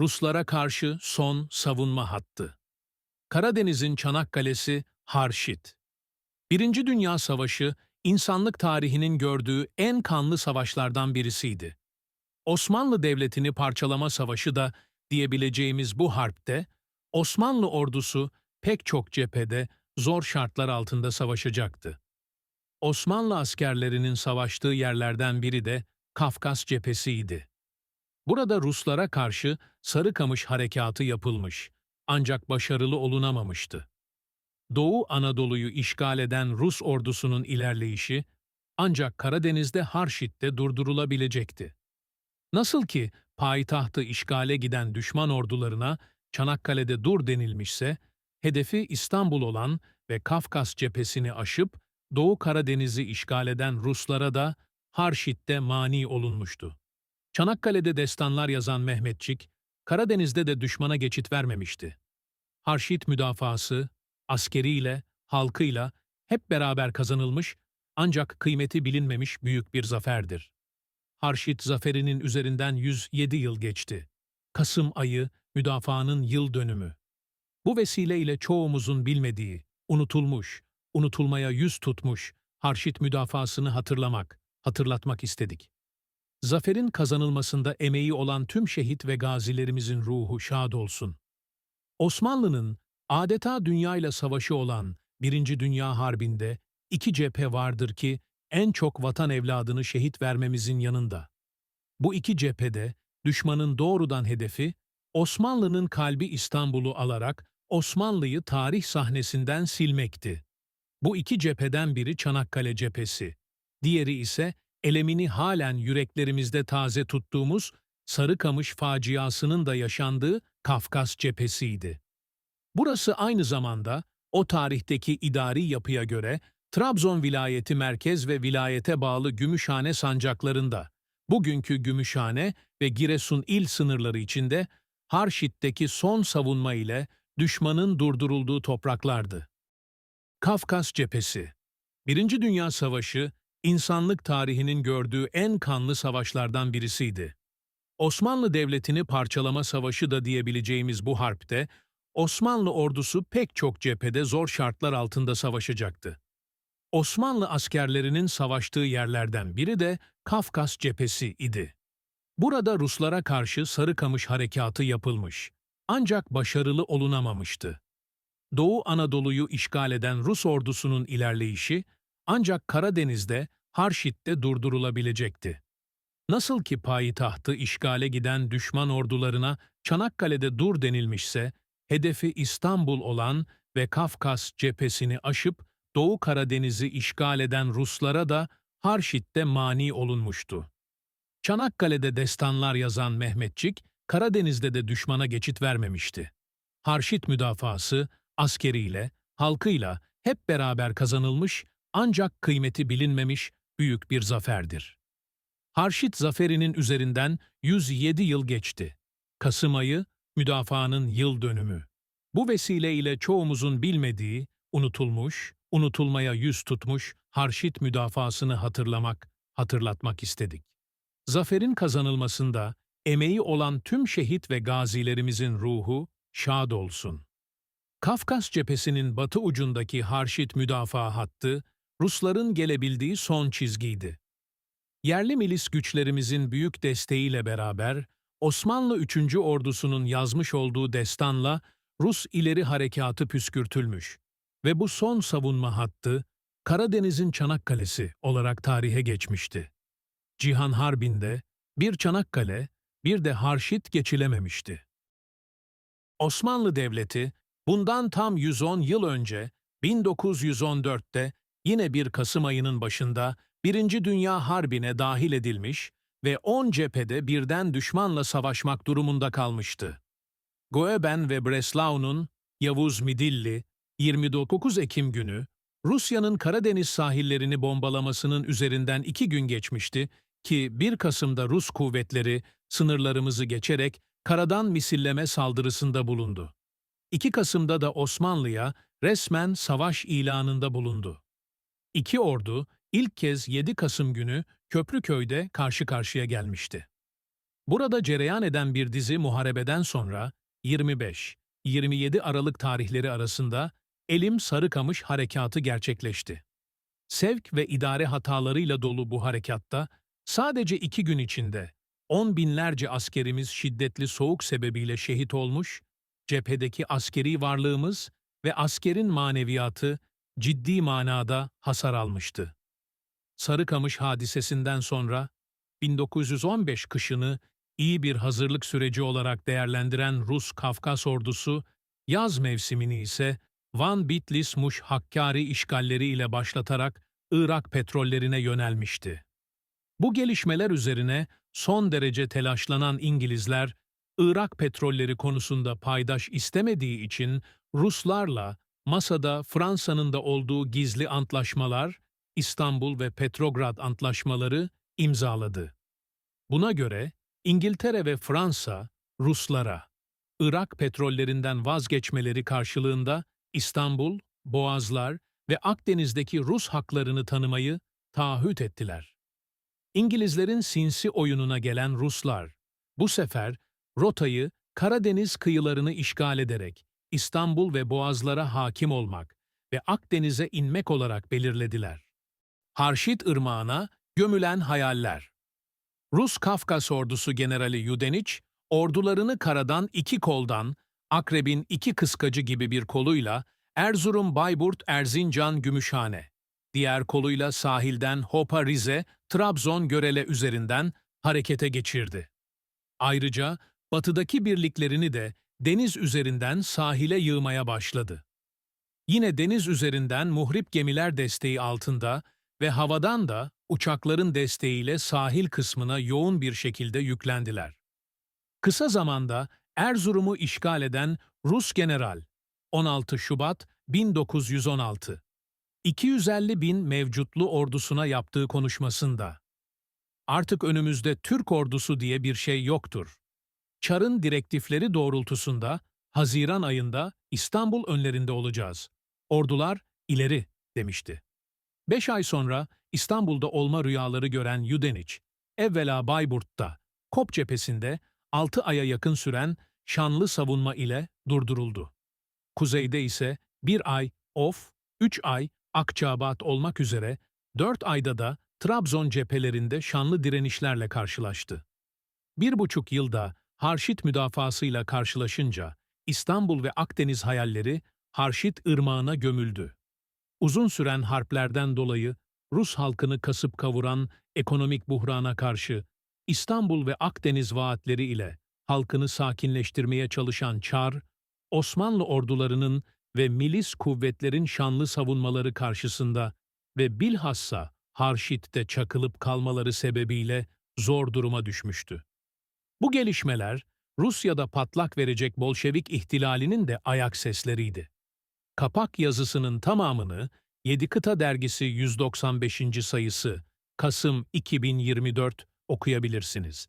Ruslara karşı son savunma hattı. Karadeniz'in Çanakkale'si Harşit. Birinci Dünya Savaşı, insanlık tarihinin gördüğü en kanlı savaşlardan birisiydi. Osmanlı Devleti'ni parçalama savaşı da diyebileceğimiz bu harpte, Osmanlı ordusu pek çok cephede zor şartlar altında savaşacaktı. Osmanlı askerlerinin savaştığı yerlerden biri de Kafkas cephesiydi. Burada Ruslara karşı Sarıkamış harekatı yapılmış ancak başarılı olunamamıştı. Doğu Anadolu'yu işgal eden Rus ordusunun ilerleyişi ancak Karadeniz'de Harşit'te durdurulabilecekti. Nasıl ki payitahtı işgale giden düşman ordularına Çanakkale'de dur denilmişse, hedefi İstanbul olan ve Kafkas cephesini aşıp Doğu Karadeniz'i işgal eden Ruslara da Harşit'te mani olunmuştu. Çanakkale'de destanlar yazan Mehmetçik, Karadeniz'de de düşmana geçit vermemişti. Harşit müdafası, askeriyle, halkıyla hep beraber kazanılmış ancak kıymeti bilinmemiş büyük bir zaferdir. Harşit zaferinin üzerinden 107 yıl geçti. Kasım ayı müdafaanın yıl dönümü. Bu vesileyle çoğumuzun bilmediği, unutulmuş, unutulmaya yüz tutmuş Harşit müdafasını hatırlamak, hatırlatmak istedik. Zaferin kazanılmasında emeği olan tüm şehit ve gazilerimizin ruhu şad olsun. Osmanlı'nın adeta dünyayla savaşı olan Birinci Dünya Harbi'nde iki cephe vardır ki en çok vatan evladını şehit vermemizin yanında. Bu iki cephede düşmanın doğrudan hedefi Osmanlı'nın kalbi İstanbul'u alarak Osmanlı'yı tarih sahnesinden silmekti. Bu iki cepheden biri Çanakkale cephesi, diğeri ise elemini halen yüreklerimizde taze tuttuğumuz Sarıkamış faciasının da yaşandığı Kafkas cephesiydi. Burası aynı zamanda o tarihteki idari yapıya göre Trabzon vilayeti merkez ve vilayete bağlı Gümüşhane sancaklarında, bugünkü Gümüşhane ve Giresun il sınırları içinde Harşit'teki son savunma ile düşmanın durdurulduğu topraklardı. Kafkas Cephesi Birinci Dünya Savaşı, insanlık tarihinin gördüğü en kanlı savaşlardan birisiydi. Osmanlı Devleti'ni parçalama savaşı da diyebileceğimiz bu harpte, Osmanlı ordusu pek çok cephede zor şartlar altında savaşacaktı. Osmanlı askerlerinin savaştığı yerlerden biri de Kafkas cephesi idi. Burada Ruslara karşı Sarıkamış harekatı yapılmış, ancak başarılı olunamamıştı. Doğu Anadolu'yu işgal eden Rus ordusunun ilerleyişi ancak Karadeniz'de, Harşit'te durdurulabilecekti. Nasıl ki payitahtı işgale giden düşman ordularına Çanakkale'de dur denilmişse, hedefi İstanbul olan ve Kafkas cephesini aşıp Doğu Karadeniz'i işgal eden Ruslara da Harşit'te mani olunmuştu. Çanakkale'de destanlar yazan Mehmetçik, Karadeniz'de de düşmana geçit vermemişti. Harşit müdafası, askeriyle, halkıyla hep beraber kazanılmış ancak kıymeti bilinmemiş büyük bir zaferdir. Harşit zaferinin üzerinden 107 yıl geçti. Kasım ayı, müdafaanın yıl dönümü. Bu vesileyle çoğumuzun bilmediği, unutulmuş, unutulmaya yüz tutmuş Harşit müdafasını hatırlamak, hatırlatmak istedik. Zaferin kazanılmasında emeği olan tüm şehit ve gazilerimizin ruhu şad olsun. Kafkas cephesinin batı ucundaki Harşit müdafaa hattı, Rusların gelebildiği son çizgiydi. Yerli milis güçlerimizin büyük desteğiyle beraber, Osmanlı 3. ordusunun yazmış olduğu destanla Rus ileri harekatı püskürtülmüş ve bu son savunma hattı Karadeniz'in Çanakkale'si olarak tarihe geçmişti. Cihan Harbi'nde bir Çanakkale, bir de Harşit geçilememişti. Osmanlı Devleti, bundan tam 110 yıl önce, 1914'te yine bir Kasım ayının başında Birinci Dünya Harbi'ne dahil edilmiş ve 10 cephede birden düşmanla savaşmak durumunda kalmıştı. Goeben ve Breslau'nun Yavuz Midilli 29 Ekim günü Rusya'nın Karadeniz sahillerini bombalamasının üzerinden iki gün geçmişti ki 1 Kasım'da Rus kuvvetleri sınırlarımızı geçerek karadan misilleme saldırısında bulundu. 2 Kasım'da da Osmanlı'ya resmen savaş ilanında bulundu. İki ordu ilk kez 7 Kasım günü Köprüköy'de karşı karşıya gelmişti. Burada cereyan eden bir dizi muharebeden sonra 25-27 Aralık tarihleri arasında Elim Sarıkamış harekatı gerçekleşti. Sevk ve idare hatalarıyla dolu bu harekatta sadece iki gün içinde on binlerce askerimiz şiddetli soğuk sebebiyle şehit olmuş, cephedeki askeri varlığımız ve askerin maneviyatı ciddi manada hasar almıştı. Sarıkamış hadisesinden sonra 1915 kışını iyi bir hazırlık süreci olarak değerlendiren Rus Kafkas ordusu, yaz mevsimini ise Van Bitlis-Muş Hakkari işgalleri ile başlatarak Irak petrollerine yönelmişti. Bu gelişmeler üzerine son derece telaşlanan İngilizler, Irak petrolleri konusunda paydaş istemediği için Ruslarla masada Fransa'nın da olduğu gizli antlaşmalar, İstanbul ve Petrograd antlaşmaları imzaladı. Buna göre İngiltere ve Fransa, Ruslara, Irak petrollerinden vazgeçmeleri karşılığında İstanbul, Boğazlar ve Akdeniz'deki Rus haklarını tanımayı taahhüt ettiler. İngilizlerin sinsi oyununa gelen Ruslar, bu sefer rotayı Karadeniz kıyılarını işgal ederek İstanbul ve Boğazlara hakim olmak ve Akdeniz'e inmek olarak belirlediler. Harşit Irmağı'na gömülen hayaller. Rus Kafkas ordusu generali Yudeniç, ordularını karadan iki koldan, Akrebin iki kıskacı gibi bir koluyla Erzurum, Bayburt, Erzincan, Gümüşhane, diğer koluyla sahilden Hopa, Rize, Trabzon, Görele üzerinden harekete geçirdi. Ayrıca batıdaki birliklerini de deniz üzerinden sahile yığmaya başladı. Yine deniz üzerinden muhrip gemiler desteği altında ve havadan da uçakların desteğiyle sahil kısmına yoğun bir şekilde yüklendiler. Kısa zamanda Erzurum'u işgal eden Rus general 16 Şubat 1916 250 bin mevcutlu ordusuna yaptığı konuşmasında Artık önümüzde Türk ordusu diye bir şey yoktur. Çar'ın direktifleri doğrultusunda Haziran ayında İstanbul önlerinde olacağız. Ordular ileri demişti. Beş ay sonra İstanbul'da olma rüyaları gören Yudeniç, evvela Bayburt'ta, Kop cephesinde 6 aya yakın süren şanlı savunma ile durduruldu. Kuzeyde ise bir ay Of, üç ay Akçabat olmak üzere dört ayda da Trabzon cephelerinde şanlı direnişlerle karşılaştı. Bir buçuk yılda Harşit müdafasıyla karşılaşınca İstanbul ve Akdeniz hayalleri Harşit ırmağına gömüldü. Uzun süren harplerden dolayı Rus halkını kasıp kavuran ekonomik buhrana karşı İstanbul ve Akdeniz vaatleri ile halkını sakinleştirmeye çalışan Çar, Osmanlı ordularının ve milis kuvvetlerin şanlı savunmaları karşısında ve bilhassa Harşit'te çakılıp kalmaları sebebiyle zor duruma düşmüştü. Bu gelişmeler, Rusya'da patlak verecek Bolşevik ihtilalinin de ayak sesleriydi. Kapak yazısının tamamını Yedi Kıta Dergisi 195. sayısı Kasım 2024 okuyabilirsiniz.